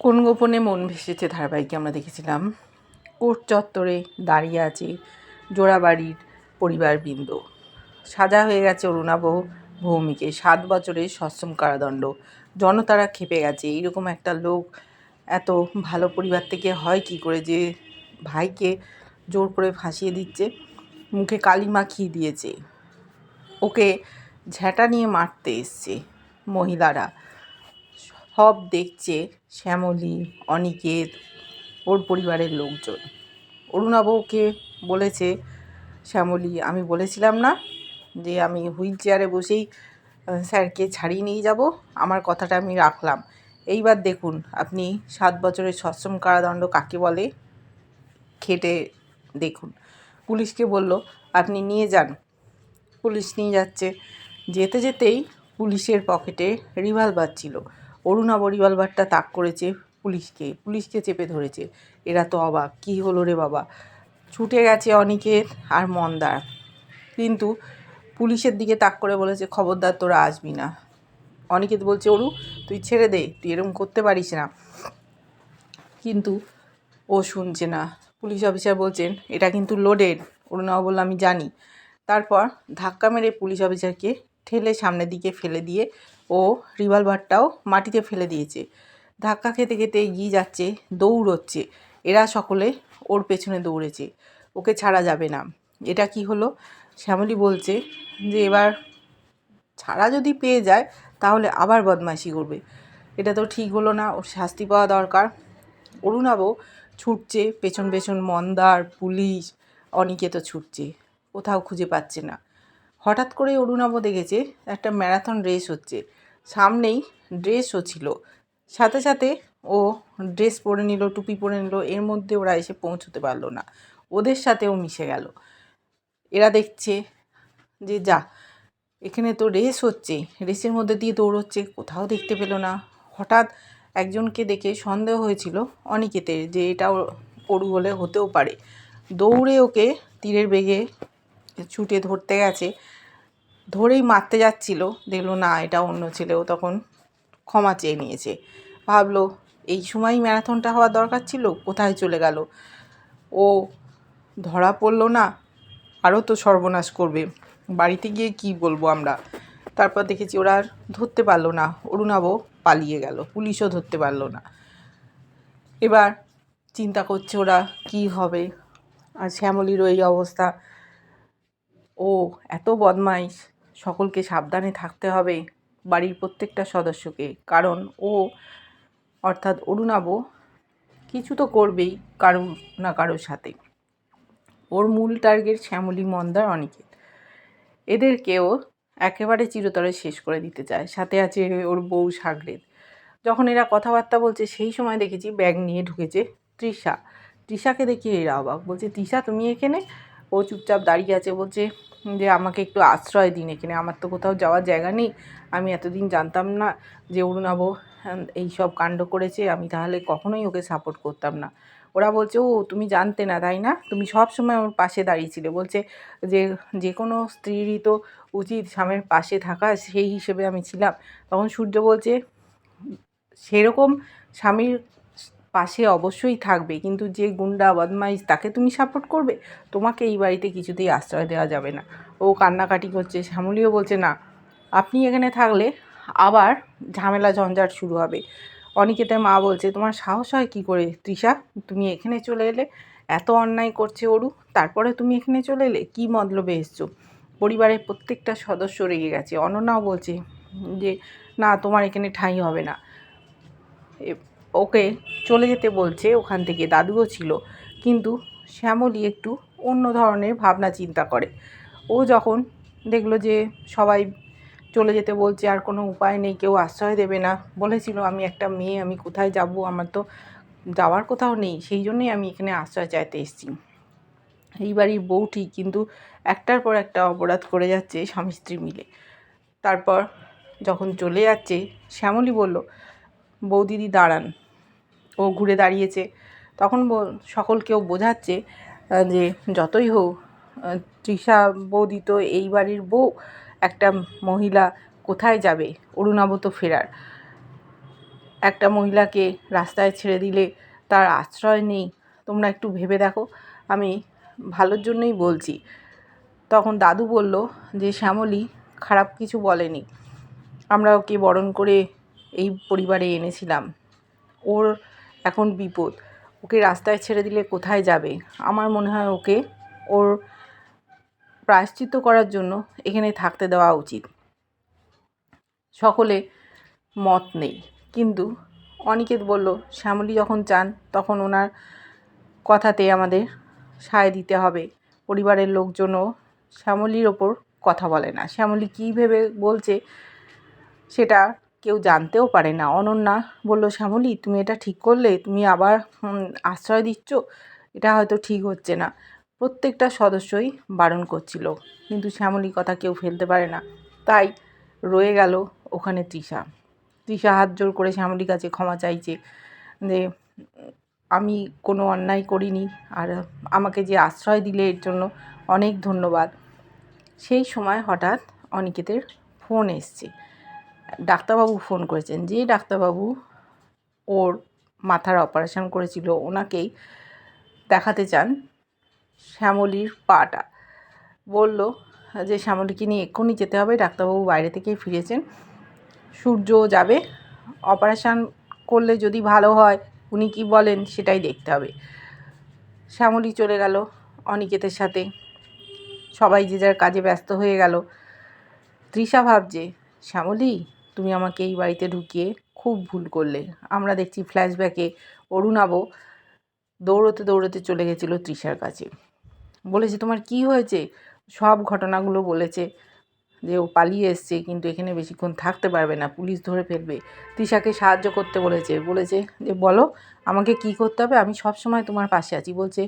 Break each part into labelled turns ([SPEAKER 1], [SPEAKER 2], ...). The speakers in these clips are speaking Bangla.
[SPEAKER 1] কোন গোপনে মন ভেসেছে ধারাবাহিকে আমরা দেখেছিলাম? কোর্ট চত্বরে দাঁড়িয়ে আছে জোড়াবাড়ির পরিবারবৃন্দ। সাজা হয়ে গেছে অরুণাব ভৌমিকে। সাত বছরের সশ্রম কারাদণ্ড। জনতারা খেপে গেছে। এইরকম একটা লোক এত ভালো পরিবার থেকে হয় কি করে যে ভাইকে জোর করে ফাঁসিয়ে দিচ্ছে? মুখে কালি মাখিয়ে দিয়েছে। ওকে ঝ্যাঁটা নিয়ে মারতে এসছে মহিলারা। সব দেখছে শ্যামলী, অনিকেত, ওর পরিবারের লোকজন। অরুণাবকে বলেছে, শ্যামলী, আমি বলেছিলাম না যে আমি হুইল চেয়ারে বসেই স্যারকে ছাড়িয়ে নিয়ে যাব, আমার কথাটা আমি রাখলাম। এইবার দেখুন, আপনি সাত বছরের সশ্রম কারাদণ্ড কাকে বলে? খেটে দেখুন। পুলিশকে বলল, আপনি নিয়ে যান। পুলিশ নিয়ে যাচ্ছে। যেতে যেতেই পুলিশের পকেটে রিভলভার ছিল। অরুণাব রিভলভারটা তাক করেছে পুলিশকে পুলিশকে চেপে ধরেছে। এরা তো অবাক, কী হলো রে বাবা? ছুটে গেছে অনিকেত আর মন্দার। কিন্তু পুলিশের দিকে তাক করে বলেছে, খবরদার, তোরা আসবি না। অনিকেত বলছে, অরু, তুই ছেড়ে দে, তুই এরকম করতে পারিস না। কিন্তু ও শুনছে না। পুলিশ অফিসার বলছেন, এটা কিন্তু লোডেড অরুণাও বলল, আমি জানি। তারপর ধাক্কা মেরে পুলিশ অফিসারকে ঠেলে সামনের দিকে ফেলে দিয়ে ও রিভলভারটাও মাটিতে ফেলে দিয়েছে। ধাক্কা খেতে খেতে এগিয়ে যাচ্ছে, দৌড়চ্ছে। এরা সকলে ওর পেছনে দৌড়েছে। ওকে ছাড়া যাবে না। এটা কি হলো? শ্যামলী বলছে যে, এবার ছাড়া যদি পেয়ে যায়, তাহলে আবার বদমাইশি করবে। এটা তো ঠিক হলো না। ওর শাস্তি পাওয়া দরকার। অরুণাবও ছুটছে, পেছন পেছন মন্দার, পুলিশ অনিকে তো ছুটছে। কোথাও খুঁজে পাচ্ছে না। হঠাৎ করে অরুণাব দেখেছে একটা ম্যারাথন রেস হচ্ছে। সামনেই ড্রেসও ছিল। সাথে সাথে ও ড্রেস পরে নিল, টুপি পরে নিল, এর মধ্যে ওরা এসে পৌঁছতে পারল না। ওদের সাথেও মিশে গেল। এরা দেখছে যে, যা, এখানে তো রেস হচ্ছে। রেসের মধ্যে দিয়ে দৌড়চ্ছে, কোথাও দেখতে পেল না। হঠাৎ একজনকে দেখে সন্দেহ হয়েছিল অনিকেতের যে, এটা অরু হলে হতেও পারে। দৌড়ে ওকে তীরের বেগে ছুটে ধরতে গেছে। ধরেই মারতে যাচ্ছিল। দেখল, না, এটা অন্য ছেলেও তখন ক্ষমা চেয়ে নিয়েছে। ভাবলো, এই সময় ম্যারাথনটা হওয়ার দরকার ছিল, কোথায় চলে গেল? ও ধরা পড়ল না, আরও তো সর্বনাশ করবে। বাড়িতে গিয়ে কি বলব আমরা? তারপর দেখেছি ওরা আর ধরতে পারল না। অরুণাবও পালিয়ে গেল, পুলিশও ধরতে পারল না। এবার চিন্তা করছে ওরা কি হবে? আর শ্যামলীরও এই অবস্থা। ও এত বদমাইশ। সকলকে সাবধানে থাকতে হবে বাড়ির প্রত্যেকটা সদস্যকে। কারণ ও, অর্থাৎ অরুণাব, কিছু তো করবেই কারও না কারোর সাথে। ওর মূল টার্গেট শ্যামলী, মন্দার, অনিকেত। এদেরকেও একেবারে চিরতরে শেষ করে দিতে চায়। সাথে আছে ওর বউ সাগরেদ। যখন এরা কথাবার্তা বলছে, সেই সময় দেখেছি ব্যাগ নিয়ে ঢুকেছে তৃষা। তৃষাকে দেখে এরা অবাক বলছে, তৃষা, তুমি এখানে? ও চুপচাপ দাঁড়িয়ে আছে, বলছে যে আমাকে একটু আশ্রয় দিন এখানে। আমার তো কোথাও যাওয়ার জায়গা নেই। আমি এতদিন জানতাম না যে অরুণাব এই সব কাণ্ড করেছে। আমি তাহলে কখনোই ওকে সাপোর্ট করতাম না। ওরা বলছে, ও, তুমি জানতে না, তাই না? তুমি সব সময় ওর পাশে দাঁড়িয়েছিলে বলছে যে যে কোনো স্ত্রীরই তো উচিত স্বামীর পাশে থাকা, সেই হিসেবে আমি ছিলাম। তখন সূর্য বলছে, সেরকম স্বামীর পাশে অবশ্যই থাকবে। কিন্তু যে গুন্ডা, বদমাইশ, তাকে তুমি সাপোর্ট করবে? তোমাকে এই বাড়িতে কিছুতেই আশ্রয় দেওয়া যাবে না। ও কান্নাকাটি করছে। শ্যামলীও বলছে, না, আপনি এখানে থাকলে আবার ঝামেলা ঝঞ্ঝাট শুরু হবে। অনিকেতের মা বলছে, তোমার সাহস হয় কী করে? তৃষা, তুমি এখানে চলে এলে এত অন্যায় করছে ওরু তারপরে তুমি এখানে চলে এলে কী মতলবে এসছো? পরিবারের প্রত্যেকটা সদস্য রেগে গেছে। অনন্যাও বলছে যে, না, তোমার এখানে ঠাঁই হবে না। ওকে চলে যেতে বলছে ওখান থেকে, দাদুও ছিল। কিন্তু শ্যামলী একটু অন্য ধরনের ভাবনা চিন্তা করে। ও যখন দেখল যে সবাই চলে যেতে বলছে, আর কোনো উপায় নেই, কেউ আশ্রয় দেবে না, বলেছিল, আমি একটা মেয়ে, আমি কোথায় যাব? আমার তো যাওয়ার কোথাও নেই, সেই জন্যই আমি এখানে আশ্রয় চাইতে এসেছি। এই বাড়ির বউ ঠিক কিন্তু একটার পর একটা অপরাধ করে যাচ্ছে স্বামী স্ত্রী মিলে। তারপর যখন চলে যাচ্ছে, শ্যামলী বলল, বৌদিদি, দাঁড়ান। ও ঘুরে দাঁড়িয়েছে। তখন সকলকেও বোঝাচ্ছে যে যতই হোক তৃষা বৌদি তো এই বাড়ির বউ, একটা মহিলা কোথায় যাবে? অরুণাবত ফেরার। একটা মহিলাকে রাস্তায় ছেড়ে দিলে তার আশ্রয় নেই। তোমরা একটু ভেবে দেখো, আমি ভালোর জন্যই বলছি। তখন দাদু বলল যে, শ্যামলী, খারাপ কিছু বলেনি। আমরা ওকে বরণ করে এই পরিবারে এনেছিলাম। ওর এখন বিপদ। ওকে রাস্তায় ছেড়ে দিলে কোথায় যাবে? আমার মনে হয় ওকে ওর প্রায়শ্চিত্ত করার জন্য এখানে থাকতে দেওয়া উচিত। সকলে মত নেই। কিন্তু অনিকেত বলল, শ্যামলী যখন চান, তখন ওনার কথাতে আমাদের সায় দিতে হবে। পরিবারের লোকজনও শ্যামলীর ওপর কথা বলে না। শ্যামলী কী ভেবে বলছে, সেটা কেউ জানতেও পারে না। অনন্যা বলল, শ্যামলী, তুমি এটা ঠিক করলে? তুমি আবার আশ্রয় দিচ্ছ? এটা হয়তো ঠিক হচ্ছে না। প্রত্যেকটা সদস্যই বারণ করছিল, কিন্তু শ্যামলী কথা কেউ ফেলতে পারে না। তাই রয়ে গেল ওখানে তৃষা। তৃষা হাত জোর করে শ্যামলীর কাছে ক্ষমা চাইছে যে, আমি কোনো অন্যায় করিনি, আর আমাকে যে আশ্রয় দিলে এর জন্য অনেক ধন্যবাদ। সেই সময় হঠাৎ অনিকেতের ফোন এসছে। ডাক্তারবাবু ফোন করেছেন যে ডাক্তারবাবু ওর মাথার অপারেশন করেছিল, ওনাকেই দেখাতে চান শ্যামলীর পাটা। বলল যে শ্যামলীকে নিয়ে এক্ষুনি যেতে হবে, ডাক্তারবাবু বাইরে থেকেই ফিরেছেন। সূর্য যাবে, অপারেশান করলে যদি ভালো হয়, উনি কি বলেন সেটাই দেখতে হবে। শ্যামলী চলে গেল অনিকেতের সাথে। সবাই যে যার কাজে ব্যস্ত হয়ে গেল। তৃষা ভাবছে, শ্যামলী তুমি আমাকে এই বাড়িতে ঢুকিয়ে খুব ভুল করলে। আমরা দেখছি ফ্ল্যাশব্যাকে অরুণাব দৌড়তে দৌড়তে চলে গেছিল তৃষার কাছে। বলেছে, তোমার কি হয়েছে? সব ঘটনাগুলো বলেছে যে, ও পালিয়ে এসছে, কিন্তু এখানে বেশিক্ষণ থাকতে পারবে না, পুলিশ ধরে ফেলবে। তৃষাকে সাহায্য করতে বলেছে বলেছে যে, বলো, আমাকে কি করতে হবে? আমি সব সময় তোমার পাশে আছি। বলছে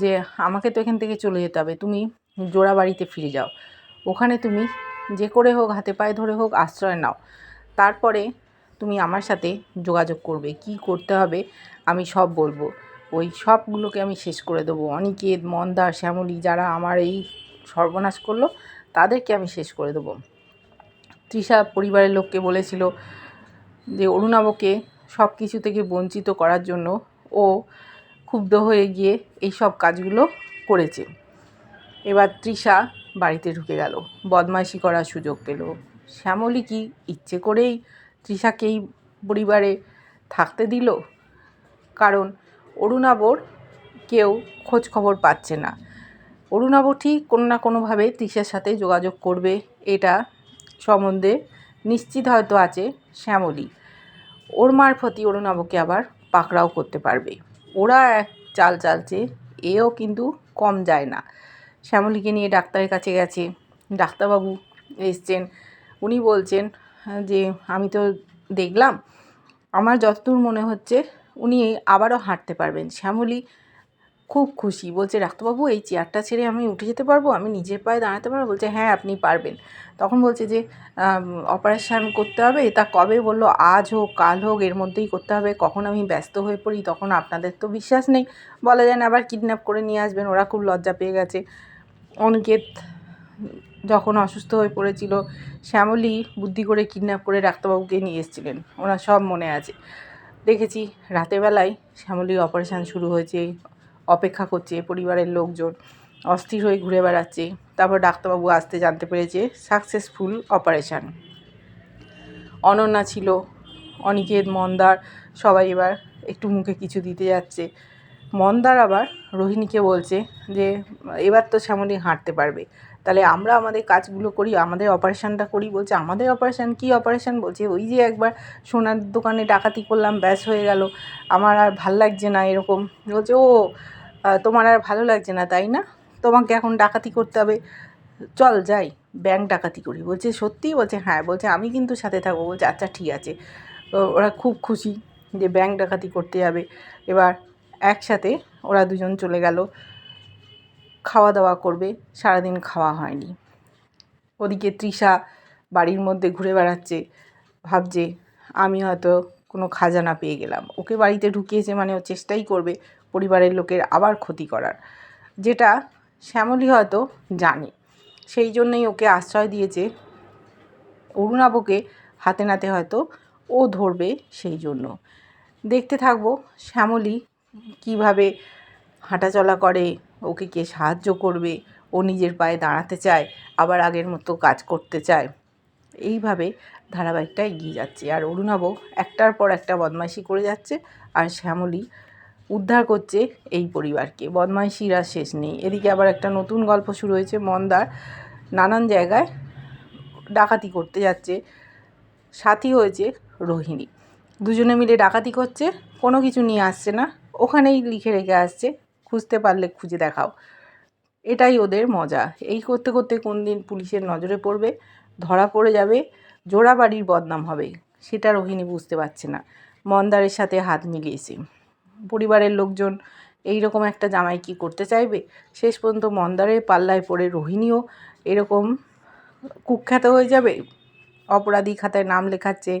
[SPEAKER 1] যে, আমাকে তো এখান থেকে চলে যেতে হবে। তুমি জোড়া বাড়িতে ফিরে যাও। ওখানে তুমি যে করে হোক, হাতে পায়ে ধরে হোক, আশ্রয় নাও। তারপরে তুমি আমার সাথে যোগাযোগ করবে। কি করতে হবে আমি সব বলব। ওই সবগুলোকে আমি শেষ করে দেবো। অনিকেত মন্দার শ্যামলী যারা আমার এই সর্বনাশ করল, তাদেরকে আমি শেষ করে দেবো। তৃষা পরিবারের লোককে বলেছিল যে, অরুণাবকে সব কিছু থেকে বঞ্চিত করার জন্য ও ক্ষুব্ধ হয়ে গিয়ে এই সব কাজগুলো করেছে। এবার তৃষা বাড়িতে ঢুকে গেল। বদমাইশি করার সুযোগ পেল। শ্যামলী কি ইচ্ছে করেই তৃষাকে এই পরিবারে থাকতে দিল? কারণ অরুণাবর কেউ খোঁজ খবর পাচ্ছে না। অরুণাব ঠিক কোনো না কোনোভাবে তৃষার সাথে যোগাযোগ করবে, এটা সম্বন্ধে নিশ্চিত হয়তো আছে শ্যামলী। ওর মারফতই অরুণাবকে আবার পাকড়াও করতে পারবে। ওরা এক চাল চালছে, এও কিন্তু কম যায় না। শ্যামলীকে নিয়ে ডাক্তারের কাছে গেছে। ডাক্তারবাবু এসছেন। উনি বলছেন যে, আমি তো দেখলাম, আমার যতদূর মনে হচ্ছে উনি আবারও হাঁটতে পারবেন। শ্যামলী খুব খুশি, বলছে, ডাক্তারবাবু, এই চেয়ারটা ছেড়ে আমি উঠে যেতে পারব? আমি নিজের পায়ে দাঁড়াতে পারব? বলছে হ্যাঁ আপনি পারবেন। তখন বলছে যে অপারেশান করতে হবে তা কবে বলল? আজ হোক, কাল হোক, এর মধ্যেই করতে হবে। কখন আমি ব্যস্ত হয়ে পড়ি? তখন আপনাদের তো বিশ্বাস নেই। বলা যায় না, আবার কিডন্যাপ করে নিয়ে আসবেন, ওরা খুব লজ্জা পেয়ে গেছে। অনিকেত যখন অসুস্থ হয়ে পড়েছিল, শ্যামলী বুদ্ধি করে কিডন্যাপ করে ডাক্তারবাবুকে নিয়ে এসেছিলেন। ওনার সব মনে আছে। দেখেছি, রাতের বেলায় অপারেশান শুরু হয়েছে, অপেক্ষা করছে পরিবারের লোকজন, অস্থির হয়ে ঘুরে বেড়াচ্ছে। তারপর ডাক্তারবাবু আসতে জানতে পেরেছে সাকসেসফুল অপারেশান অনন্যা ছিল, অনিকেত, মন্দার সবাই এবার একটু মুখে কিছু দিতে যাচ্ছে। মন্দার আবার রোহিণীকে বলছে যে, এবার তো শ্যামলী হাঁটতে পারবে। তাহলে আমরা আমাদের কাজগুলো করি, আমাদের অপারেশানটা করি। বলছে, আমাদের অপারেশান কী অপারেশান বলছে, ওই যে একবার সোনার দোকানে ডাকাতি করলাম, ব্যাস হয়ে গেল। আমার আর ভালো লাগছে না এরকম। বলছে, ও তোমার আর ভালো লাগছে না, তাই না? তোমাকে এখন ডাকাতি করতে হবে। চল যাই ব্যাংক ডাকাতি করি। বলছে, সত্যি? বলছে হ্যাঁ। বলছে, আমি কিন্তু সাথে থাকব। বলছে আচ্ছা ঠিক আছে। ওরা খুব খুশি যে ব্যাংক ডাকাতি করতে যাবে। এবার একসাথে ওরা দুজন চলে গেল। খাওয়া দাওয়া করবে, সারাদিন খাওয়া হয়নি। ওদিকে তৃষা বাড়ির মধ্যে ঘুরে বেড়াচ্ছে, ভাবছে আমি হয়তো কোনো খাজানা পেয়ে গেলাম। ওকে বাড়িতে ঢুকিয়েছে মানে ও চেষ্টাই করবে পরিবারের লোকের আবার ক্ষতি করার। যেটা শ্যামলী হয়তো জানে। সেই জন্যই ওকে আশ্রয় দিয়েছে। অরুণাবকে হাতে নাতে হয়তো ও ধরবে সেই জন্য। দেখতে থাকব শ্যামলী কীভাবে হাঁটাচলা করে, ওকে কে সাহায্য করবে, ও নিজের পায়ে দাঁড়াতে চায়, আবার আগের মতো কাজ করতে চায়। এইভাবে ধারাবাহিকটা এগিয়ে যাচ্ছে। আর অরুণাবও একটার পর একটা বদমাইশি করে যাচ্ছে আর শ্যামলী উদ্ধার করছে এই পরিবারকে। বদমাইশির আর শেষ নেই। এদিকে আবার একটা নতুন গল্প শুরু হয়েছে। মন্দার নানান জায়গায় ডাকাতি করতে যাচ্ছে। সাথী হয়েছে রোহিণী। দুজনে মিলে ডাকাতি করছে। কোনো কিছু নিয়ে আসছে না। ওখানেই লিখে রেখে আসছে। খুঁজতে পারলে খুঁজে দেখাও। এটাই ওদের মজা। এই করতে করতে কোন দিন পুলিশের নজরে পড়বে, ধরা পড়ে যাবে জোড়া বাড়ির বদনাম হবে, সেটা রোহিণী বুঝতে পারছে না। মন্দারের সাথে হাত মিলিয়েছে। পরিবারের লোকজন এই রকম একটা জামাই কি করতে চাইবে? শেষ পর্যন্ত মন্দারের পাল্লায় পড়ে রোহিণীও এরকম কুখ্যাত হয়ে যাবে? অপরাধী খাতায় নাম লেখাচ্ছে